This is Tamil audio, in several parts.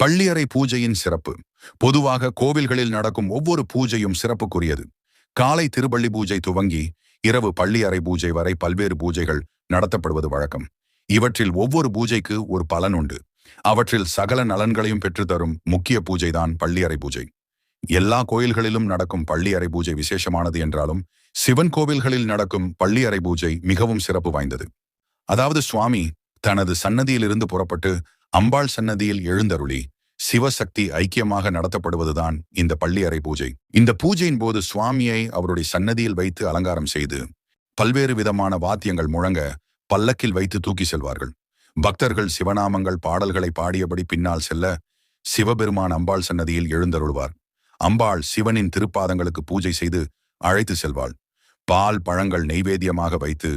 பள்ளியறை பூஜையின் சிறப்பு. பொதுவாக கோவில்களில் நடக்கும் ஒவ்வொரு பூஜையும் சிறப்புக்குரியது. காலை திருப்பள்ளி பூஜை துவங்கி இரவு பள்ளியறை பூஜை வரை பல்வேறு பூஜைகள் நடத்தப்படுவது வழக்கம். இவற்றில் ஒவ்வொரு பூஜைக்கு ஒரு பலன் உண்டு. அவற்றில் சகல நலன்களையும் பெற்றுத்தரும் முக்கிய பூஜைதான் பள்ளியறை பூஜை. எல்லா கோயில்களிலும் நடக்கும் பள்ளியறை பூஜை விசேஷமானது என்றாலும் சிவன் கோவில்களில் நடக்கும் பள்ளியறை பூஜை மிகவும் சிறப்பு வாய்ந்தது. அதாவது சுவாமி தனது சன்னதியிலிருந்து புறப்பட்டு அம்பாள் சன்னதியில் எழுந்தருளி சிவசக்தி ஐக்கியமாக நடத்தப்படுவதுதான் இந்த பள்ளியறை பூஜை. இந்த பூஜையின் போது சுவாமியை அவருடைய சன்னதியில் வைத்து அலங்காரம் செய்து பல்வேறு விதமான வாத்தியங்கள் முழங்க பல்லக்கில் வைத்து தூக்கி செல்வார்கள். பக்தர்கள் சிவநாமங்கள் பாடல்களை பாடியபடி பின்னால் செல்ல சிவபெருமான் அம்பாள் சன்னதியில் எழுந்தருள்வார். அம்பாள் சிவனின் திருப்பாதங்களுக்கு பூஜை செய்து அழைத்து செல்வாள். பால் பழங்கள் நெய்வேத்தியமாக வைத்து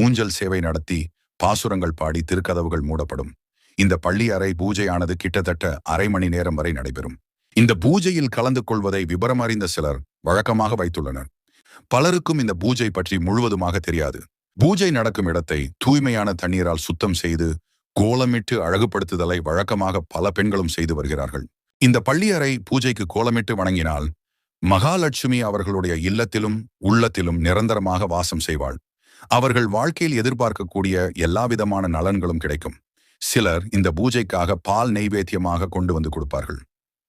ஊஞ்சல் சேவை நடத்தி பாசுரங்கள் பாடி திருக்கதவுகள் மூடப்படும். இந்த பள்ளி அறை பூஜையானது கிட்டத்தட்ட அரை மணி நேரம் வரை நடைபெறும். இந்த பூஜையில் கலந்து கொள்வதை விபரம் அறிந்த சிலர் வழக்கமாக வைத்துள்ளனர். பலருக்கும் இந்த பூஜை பற்றி முழுவதுமாக தெரியாது. பூஜை நடக்கும் இடத்தை தூய்மையான தண்ணீரால் சுத்தம் செய்து கோலமிட்டு அழகுபடுத்துதலை வழக்கமாக பல பெண்களும் செய்து வருகிறார்கள். இந்த பள்ளியறை பூஜைக்கு கோலமிட்டு வணங்கினால் மகாலட்சுமி அவர்களுடைய இல்லத்திலும் உள்ளத்திலும் நிரந்தரமாக வாசம் செய்வாள். அவர்கள் வாழ்க்கையில் எதிர்பார்க்கக்கூடிய எல்லாவிதமான நலன்களும் கிடைக்கும். சிலர் இந்த பூஜைக்காக பால் நெய்வேத்தியமாக கொண்டு வந்து கொடுப்பார்கள்.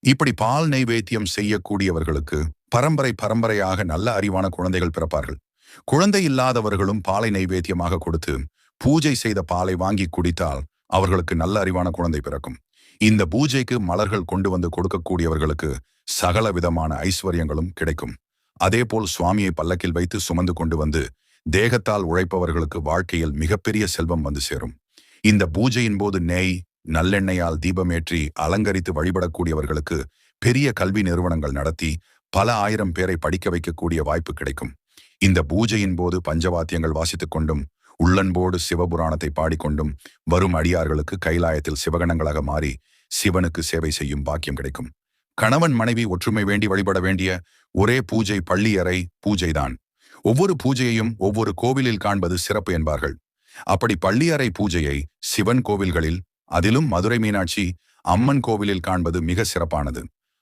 இப்படி பால் நெய்வேத்தியம் செய்யக்கூடியவர்களுக்கு பரம்பரை பரம்பரையாக நல்ல அறிவான குழந்தைகள் பிறப்பார்கள். குழந்தை இல்லாதவர்களும் பாலை நைவேத்தியமாக கொடுத்து பூஜை செய்த பாலை வாங்கி குடித்தால் அவர்களுக்கு நல்ல அறிவான குழந்தை பிறக்கும். இந்த பூஜைக்கு மலர்கள் கொண்டு வந்து கொடுக்கக்கூடியவர்களுக்கு சகல விதமான ஐஸ்வர்யங்களும் கிடைக்கும். அதேபோல் சுவாமியை பல்லக்கில் வைத்து சுமந்து கொண்டு வந்து தேகத்தால் உழைப்பவர்களுக்கு வாழ்க்கையில் மிகப்பெரிய செல்வம் வந்து சேரும். இந்த பூஜையின் போது நெய் நல்லெண்ணெயால் தீபமேற்றி அலங்கரித்து வழிபடக்கூடியவர்களுக்கு பெரிய கல்வி நிறுவனங்கள் நடத்தி பல ஆயிரம் பேரை படிக்க வைக்கக்கூடிய வாய்ப்பு கிடைக்கும். இந்த பூஜையின் போது பஞ்சவாத்தியங்கள் வாசித்துக் கொண்டும் உள்ளன்போடு சிவபுராணத்தை பாடிக்கொண்டும் வரும் அடியார்களுக்கு கைலாயத்தில் சிவகணங்களாக மாறி சிவனுக்கு சேவை செய்யும் பாக்கியம் கிடைக்கும். கணவன் மனைவி ஒற்றுமை வேண்டி வழிபட வேண்டிய ஒரே பூஜை பள்ளியறை பூஜைதான். ஒவ்வொரு பூஜையையும் ஒவ்வொரு கோவிலில் காண்பது சிறப்பு என்பார்கள். அப்படி பள்ளியறை பூஜையை சிவன் கோவில்களில் அதிலும் மதுரை மீனாட்சி அம்மன் கோவிலில் காண்பது மிக சிறப்பானது.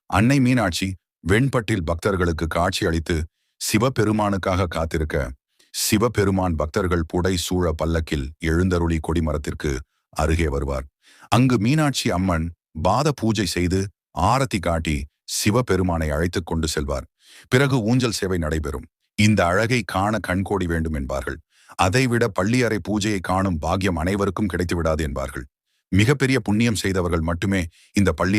அன்னை மீனாட்சி வெண்பட்டில் பக்தர்களுக்கு காட்சி அளித்து சிவபெருமானுக்காக காத்திருக்க சிவபெருமான் பக்தர்கள் புடை சூழ பல்லக்கில் எழுந்தருளி கொடிமரத்திற்கு அருகே வருவார். அங்கு மீனாட்சி அம்மன் பாத பூஜை செய்து ஆரத்தி காட்டி சிவபெருமானை அழைத்துக் கொண்டு செல்வார். பிறகு ஊஞ்சல் சேவை நடைபெறும். இந்த அழகை காண கண்கோடி வேண்டும் என்பார்கள். அதைவிட பள்ளியறை பூஜையை காணும் பாக்கியம் அனைவருக்கும் கிடைத்துவிடாது என்பார்கள். மிகப்பெரிய புண்ணியம் செய்தவர்கள் மட்டுமே இந்த பள்ளி